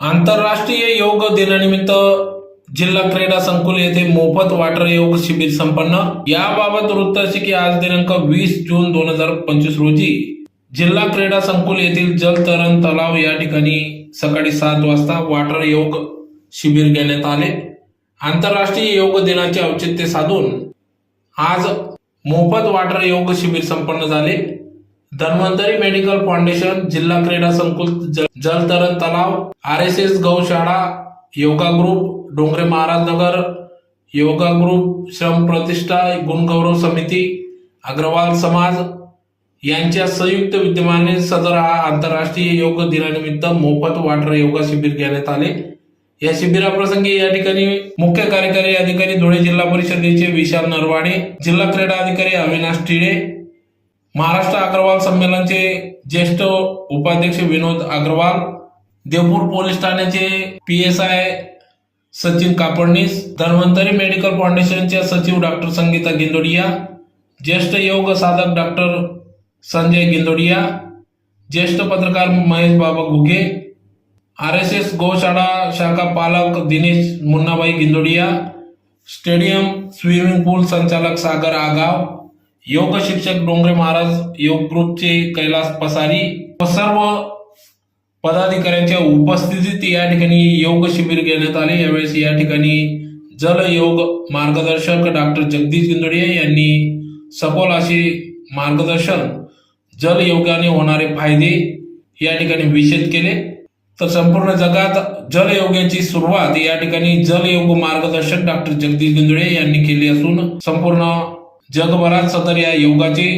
आंतरराष्ट्रीय योग दिनानिमित्त जिल्हा क्रीडा संकुल येथे मोफत वॉटर योग शिबिर संपन्न. याबाबत वृत्त असे की आज दिनांक वीस जून दोन हजार पंचवीस रोजी जिल्हा क्रीडा संकुल येथील जलतरण तलाव या ठिकाणी सकाळी सात वाजता वॉटर योग शिबिर घेण्यात आले. आंतरराष्ट्रीय योग दिनाचे औचित्य साधून आज मोफत वॉटर योग शिबिर संपन्न झाले. धन्वंतरी मेडिकल फाउंडेशन जिल्हा क्रीडा संकुल जलतरण तलाव R S S गौशाळा yoga group Dongre Maharaj Nagar yoga group श्रम प्रतिष्ठा गुणगौरव समिती अग्रवाल समाज यांच्या संयुक्त विद्यमाने सदर हा आंतरराष्ट्रीय योग दिनानिमित्त मोफत वाटर योगा शिबिर घेण्यात आले. या शिबिराप्रसंगी या ठिकाणी मुख्य कार्यकारी अधिकारी धुळे जिल्हा परिषदेचे विशाल नरवाडे जिल्हा क्रीडा अधिकारी अविनाश टिळे महाराष्ट्र अग्रवाल संमेलनचे ज्येष्ठ उपाध्यक्ष विनोद अग्रवाल देवपूर पोलीस ठाण्याचे P S I Sachin Kapadnis Dhanvantari medical फाउंडेशनच्या सचिव डॉक्टर संगीता गिंदोडिया ज्येष्ठ योग साधक डॉक्टर संजय गिंदोडिया ज्येष्ठ पत्रकार Mahesh Baba Ghuge R S S गोशाळा शाखा पालक Dinesh Munnabai Gindodia stadium swimming pool संचालक सागर आगाव योग शिक्षक डोंगरे महाराज योग ग्रुपचे कैलास पसारी व सर्व पदाधिकाऱ्यांच्या उपस्थितीत या ठिकाणी योग शिबिर घेण्यात आले. यावेळेस या ठिकाणी जल योग मार्गदर्शक डॉक्टर जगदीश गिंदोडिया यांनी सखोल असे मार्गदर्शन जल योगाने होणारे फायदे या ठिकाणी विशेष केले. तर संपूर्ण जगात जल योगाची सुरुवात या ठिकाणी जल योग मार्गदर्शक डॉक्टर जगदीश गुंजळे यांनी केली असून संपूर्ण जगभरात सदर या योगाचे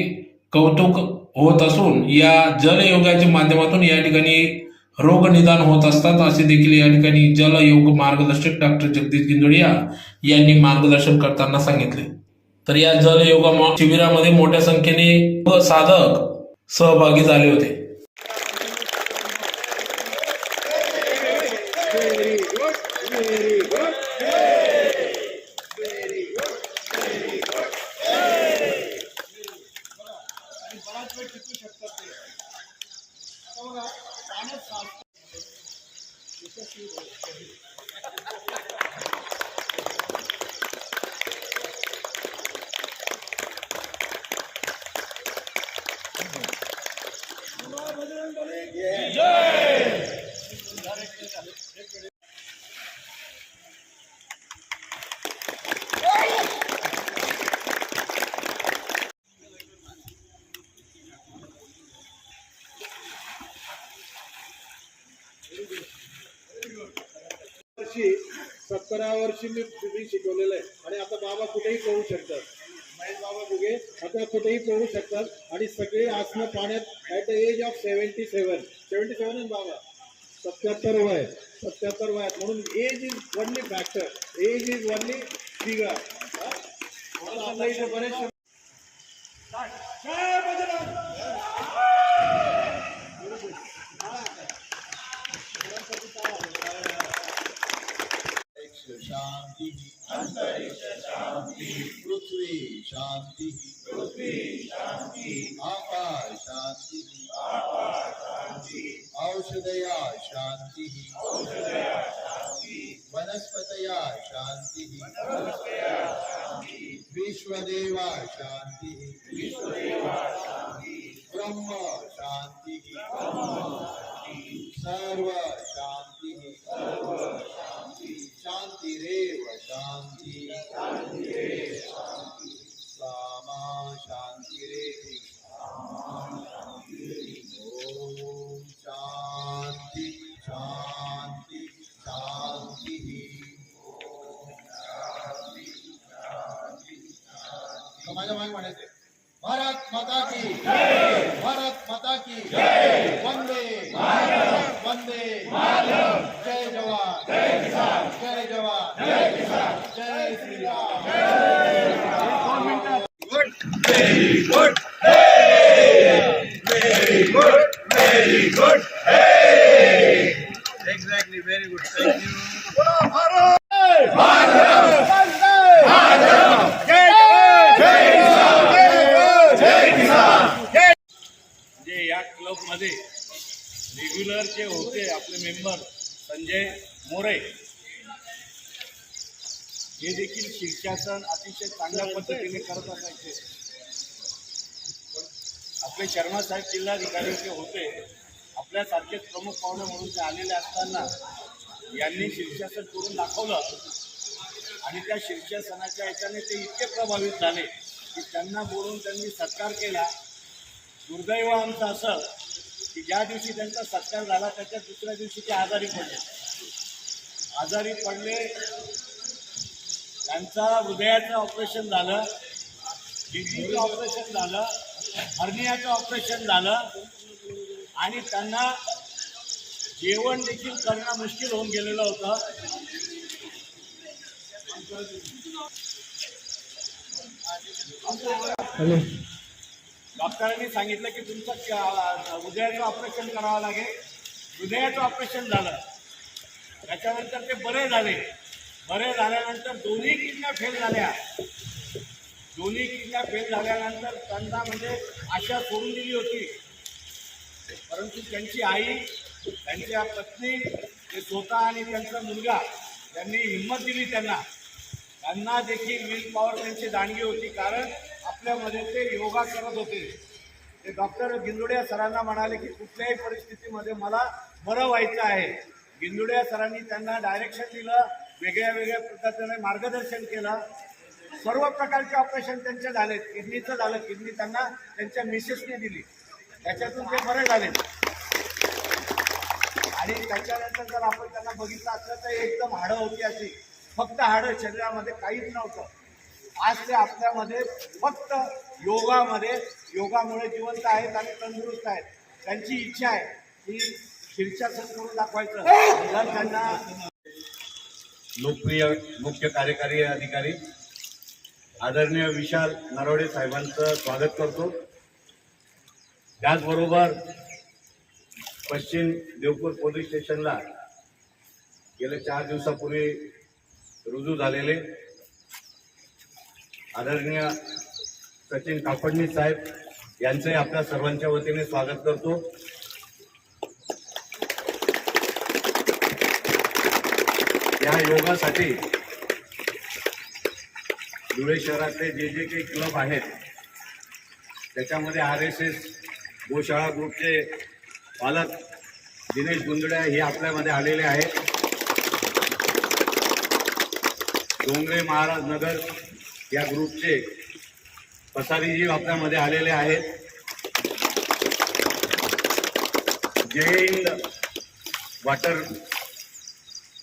कौतुक होत असून या जलयोगाच्या माध्यमातून या ठिकाणी रोग निदान होत असतात असे देखील या ठिकाणी जलयोग मार्गदर्शक डॉक्टर जगदीश गिंदोडिया यांनी मार्गदर्शन करताना सांगितले. तर या जलयोग शिबिरामध्ये मोठ्या संख्येने साधक सहभागी झाले होते. वर्षी सत्तरा वर्षी मी तुम्ही शिकवलेलं आहे. आणि आता बाबा कुठेही पोहू शकतात. महेश बाबा बुगे आता कुठेही पोहू शकतात. आणि सगळे आसनं पाण्यात at the age of seventy seven seventy seven बाबा? सत्याहत्तर वय. सत्याहत्तर वयात. म्हणून age is only factor age is only figure आपल्या इथे बरेचसे शांति अंतरिक्ष शांति पृथ्वी शांति पृथ्वी शांति आकाश शांति आकाश शांति औषधया शांति औषधया शांति वनस्पतया शांति वनस्पतया शांति विश्वदेवा शांति विश्वदेवा शांति ब्रह्म शांति ब्रह्म शांति सर्व शांति सर्व शान्तिरेव सामा शान्तिरेव ॐ शान्ति शान्ति शान्तिः तर मागे म्हणायचे भारत माता की भारत माता की वंदे वंदे जय जवान जय जवान जय Shriram Exactly, very good. Thank you. जे या क्लबमध्ये रेग्युलर जे होते आपले मेंबर संजय मोरे. हे देखील शीर्षासन अतिशय चांगल्या पद्धतीने करत असायचे. आपले शर्मा साहेब जिल्हाधिकारी जे होते आपल्यासारखेच प्रमुख पाहुणे म्हणून ते आलेले असताना यांनी शीर्षासन करून दाखवलं. आणि त्या शीर्षासनाच्या ह्याच्याने ते इतके प्रभावित झाले की त्यांना बोलून त्यांनी सत्कार केला. दुर्दैव आमचं असं की ज्या दिवशी त्यांचा सत्कार झाला त्याच्या दुसऱ्या दिवशी ते आजारी पडले. आजारी पडले त्यांचा हृदयाचं ऑपरेशन झालं किडनीचं ऑपरेशन झालं हर्नियाचं ऑपरेशन झालं आणि त्यांना जेवण देखील करणं मुश्किल होऊन गेलेलं होतं. डॉक्टरांनी सांगितलं की तुमचं हृदयाचं ऑपरेशन करावं लागेल. हृदयाचं ऑपरेशन झालं. त्याच्यानंतर ते बरे झाले. बरे झाल्यानंतर दोन्ही किडन्या फेल झाल्या. दोन्ही किडन्या फेल झाल्यानंतर त्यांना म्हणजे आशा सोडून दिली होती. परंतु त्यांची आई त्यांच्या पत्नी ते स्वतः आणि त्यांचा मुलगा त्यांनी हिंमत दिली त्यांना. त्यांना देखील विल पॉवर त्यांची दांडगी होती. कारण आपल्यामध्ये ते योगा करत होते. ते डॉक्टर गिंदुड्या सरांना म्हणाले की कुठल्याही परिस्थितीमध्ये मला बरं व्हायचं आहे. गिंदुड्या सरांनी त्यांना डायरेक्शन दिलं वेगळ्या वेगळ्या पद्धतीने मार्गदर्शन केलं. सर्व प्रकारचे ऑपरेशन त्यांचे झाले किडनीचं झालं. किडनी त्यांना त्यांच्या मिसेसने दिली. त्याच्यातून ते बरे झाले. आणि त्याच्यानंतर जर आपण त्यांना बघितलं असलं तर एकदम हाडं होती अशी. फक्त हाडं शरीरामध्ये काहीच नव्हतं. आज ते आपल्यामध्ये फक्त योगामध्ये योगामुळे जिवंत आहेत आणि तंदुरुस्त आहेत. त्यांची इच्छा आहे की शीर्षासन करून दाखवायचं. तर त्यांना लोकप्रिय मुख्य कार्यकारी अधिकारी आदरणीय विशाल नरवडे साहेबांचं स्वागत करतो. त्याचबरोबर पश्चिम देवपूर पोलीस स्टेशनला गेल्या चार दिवसापूर्वी रुजू झालेले आदरणीय सचिन कापडणी साहेब यांचंही आपल्या सर्वांच्या वतीने स्वागत करतो. या योगासाठी धुळे शहरातले जे जे काही क्लब आहेत त्याच्यामध्ये आर एस एस गोशाळा ग्रुपचे पालक दिनेश गुंदड्या हे आपल्यामध्ये आलेले आहेत. डोंगरे महाराज नगर या ग्रुपचे पसारीजी आपल्यामध्ये आलेले आहेत. जय हिंद वॉटर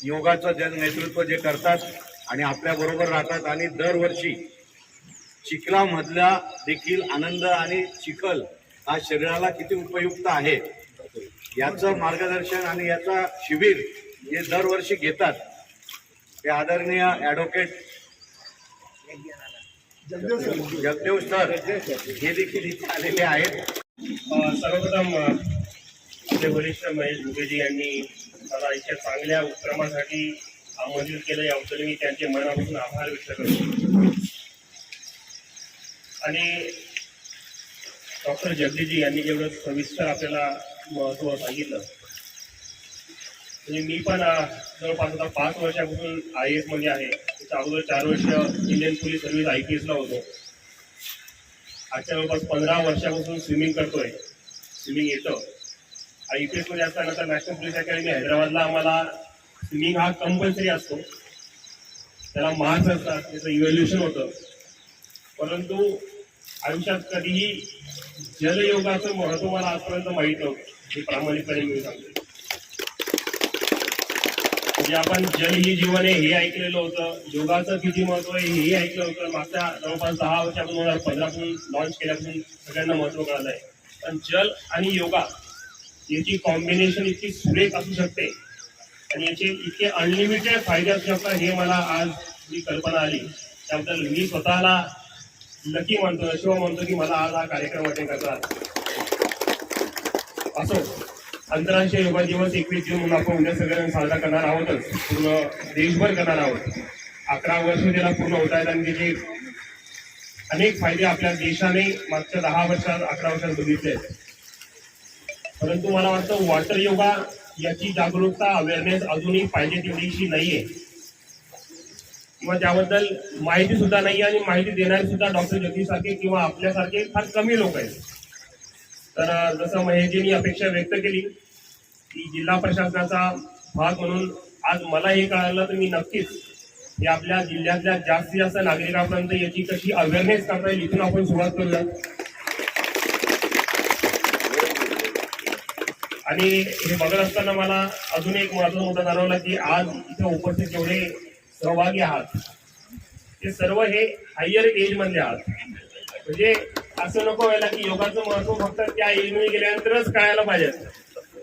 योगाचं जे नेतृत्व जे करतात आणि आपल्याबरोबर राहतात आणि दरवर्षी चिखलामधला देखील आनंद आणि चिखल हा शरीराला किती उपयुक्त आहे याचं मार्गदर्शन आणि याचा शिबिर हे दरवर्षी घेतात ते आदरणीय ॲडव्होकेट जगदेव सर हे देखील इथे आलेले आहेत. सर्वप्रथम आपले वरिष्ठ महेश भुगेजी यांनी मला इतक्या चांगल्या उपक्रमासाठी आमंत्रित केलं. याबद्दल मी त्यांचे मनापासून आभार व्यक्त करतो. आणि डॉक्टर जगदीजी यांनी जेवढं सविस्तर आपल्याला महत्त्व सांगितलं म्हणजे मी पण जवळपास आता पाच वर्षापासून आय एसमध्ये आहे. त्याच्या अगोदर चार वर्ष Indian police service I P एसला होतो. आजच्या जवळपास पंधरा वर्षापासून स्विमिंग करतोय. स्विमिंग येतं. आय पी एसमध्ये असताना तर नॅशनल पोलीस अकॅडमी हैदराबादला आम्हाला स्विमिंग हा कंपल्सरी असतो. त्याला मार्क्स असतात त्याचं इव्हॅल्युएशन होतं. परंतु आयुष्यात कधीही जलयोगाचं महत्त्व मला आजपर्यंत माहीत नव्हतं. हे प्रामाणिकपणे मी सांगतो. म्हणजे आपण जल ही जीवन आहे हे ऐकलेलं होतं योगाचं किती महत्त्व आहे हेही ऐकलं होतं. मागच्या जवळपास दहा वर्षापासून दोन हजार पंधरापासून लॉन्च केल्यापासून सगळ्यांना महत्त्व कळालं आहे पण जल आणि योगा याची कॉम्बिनेशन इतकी सुरेख असू शकते आणि याचे इतके अनलिमिटेड फायदे असू शकतात हे मला आज जी कल्पना आली. त्याबद्दल मी स्वतःला लकी म्हणतो नशिबा म्हणतो की मला आज हा कार्यक्रम अटेंड करतात असो. आंतरराष्ट्रीय योगा दिवस एकवीस जून म्हणून आपण उद्या सगळ्यांना साजरा करणार आहोतच. पूर्ण देशभर करणार आहोत. अकरा वर्ष त्याला पूर्ण होत आहेत आणि त्याचे अनेक फायदे आपल्या देशाने मागच्या दहा वर्षात अकरा वर्षात बघितले आहेत. परंतु मला वाटतं वॉटर योगा याची जागरूकता अवेअरनेस अजूनही पाहिजे तेवढीशी नाहीये. किंवा त्याबद्दल माहिती सुद्धा नाही आणि माहिती देणारे सुद्धा डॉक्टर जगदीश सारखे किंवा आपल्यासारखे फार कमी लोक आहेत. तर जसं महेशजींनी अपेक्षा व्यक्त केली की जिल्हा प्रशासनाचा भाग म्हणून आज मला हे कळालं तर मी नक्कीच हे आपल्या जिल्ह्यातल्या जास्तीत जास्त नागरिकांपर्यंत याची कशी अवेअरनेस करता येईल इथून आपण सुरुवात करूया. आणि हे बघत असताना मला अजून एक महत्त्वाचा मुद्दा जाणवला की आज इथे उपस्थित जेवढे सहभागी आहात ते सर्व हे हायर एज मधले आहात. म्हणजे असं नको व्हायला की योगाचं महत्त्व फक्त त्या एजमध्ये गेल्यानंतरच कळायला पाहिजे.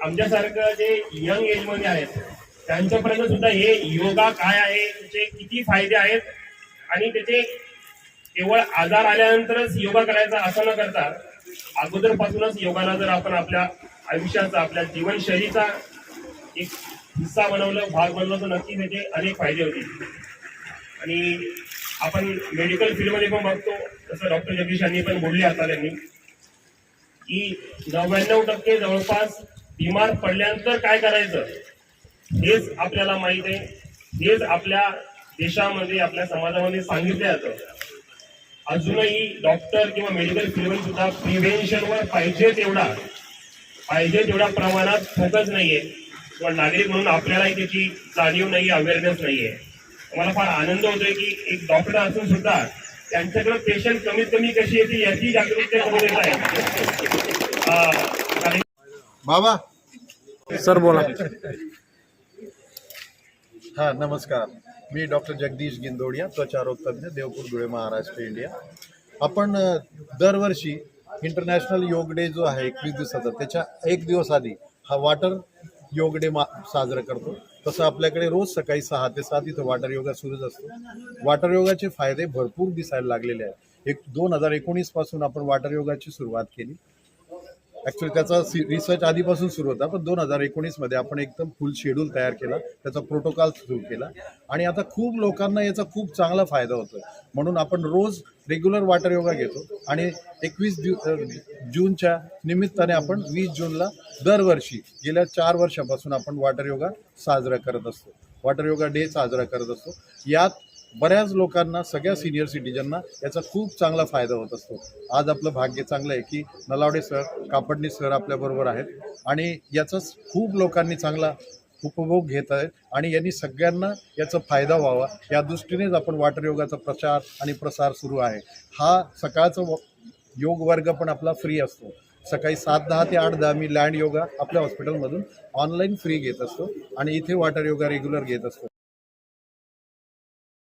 आमच्यासारखं जे यंग एजमध्ये आहेत त्यांच्यापर्यंत सुद्धा हे योगा काय आहे त्याचे किती फायदे आहेत आणि त्याचे केवळ आजार आल्यानंतरच योगा करायचा असं न करता अगोदरपासूनच योगाला जर आपण आपल्या आयुष्याचा आपल्या जीवनशैलीचा एक हिस्सा बनवलं भाग बनवलं तर नक्की त्याचे अनेक फायदे होतील. आणि आपण मेडिकल फील्डमध्ये पण बघतो. जसं डॉक्टर जगदीश यांनी पण बोलले आता त्यांनी. की नव्याण्णव टक्के जवळपास बिमार पडल्यानंतर काय करायचं? हेच आपल्याला माहीत आहे. हेच आपल्या देशामध्ये आपल्या समाजामध्ये सांगितलं जातं. अजूनही डॉक्टर किंवा मेडिकल फील्डमध्ये सुद्धा प्रिव्हेन्शनवर पाहिजे तेवढा. पाहिजे तेवढ्या प्रमाणात फोकस नाहीये. किंवा नागरिक म्हणून आपल्यालाही त्याची जाणीव नाही अवेअरनेस नाही आहे मला फार आनंद होतोय की एक डॉक्टर असून सुद्धा त्यांच्याकडे पेशंट कमीत कमी कशी येते याची जागरूकता करून देत आहे. बाबा. सर बोला. हा नमस्कार. मी डॉक्टर जगदीश गिंदोडिया त्वचारोग तज्ज्ञ देवपूर धुळे महाराष्ट्र इंडिया. आपण दरवर्षी इंटरनॅशनल योग डे जो आहे एकवीस दिवसाचा त्याच्या एक दिवस आधी हा वॉटर योग डे मा साजरा करतो. तसं आपल्याकडे रोज सकाळी सहा ते सात इथं वाटर योगा सुरूच असतो. वाटर योगाचे फायदे भरपूर दिसायला लागलेले आहेत. एक दोन हजार एकोणीसपासून आपण वाटर योगाची सुरुवात केली. ॲक्च्युली त्याचा रिसर्च आधीपासून सुरू होता पण दोन हजार एकोणीसमध्ये आपण एकदम फुल शेड्यूल तयार केला त्याचा प्रोटोकॉल सुरू केला. आणि आता खूप लोकांना याचा खूप चांगला फायदा होतो म्हणून आपण रोज रेग्युलर वॉटर योगा घेतो आणि एकवीस जू जूनच्या निमित्ताने आपण वीस जूनला दरवर्षी गेल्या चार वर्षापासून आपण वॉटर योगा साजरा करत असतो. वॉटर योगा डे साजरा करत असतो. यात बऱ्याच लोकांना सगळ्या सिनियर सिटीजनना याचा खूप चांगला फायदा होत असतो. आज आपलं भाग्य चांगलं आहे की नलावडे सर कापडणी सर आपल्याबरोबर आहेत आणि याचाच खूप लोकांनी चांगला उपभोग घेत आहेत आणि यांनी सगळ्यांना याचा फायदा व्हावा. या दृष्टीनेच आपण वॉटर योगाचा प्रचार आणि प्रसार सुरू आहे. हा सकाळचा व- योग वर्ग पण आपला फ्री असतो. सकाळी सात दहा ते आठ दहा मी लँड योगा आपल्या हॉस्पिटलमधून ऑनलाईन फ्री घेत असतो आणि इथे वॉटर योगा रेग्युलर घेत असतो.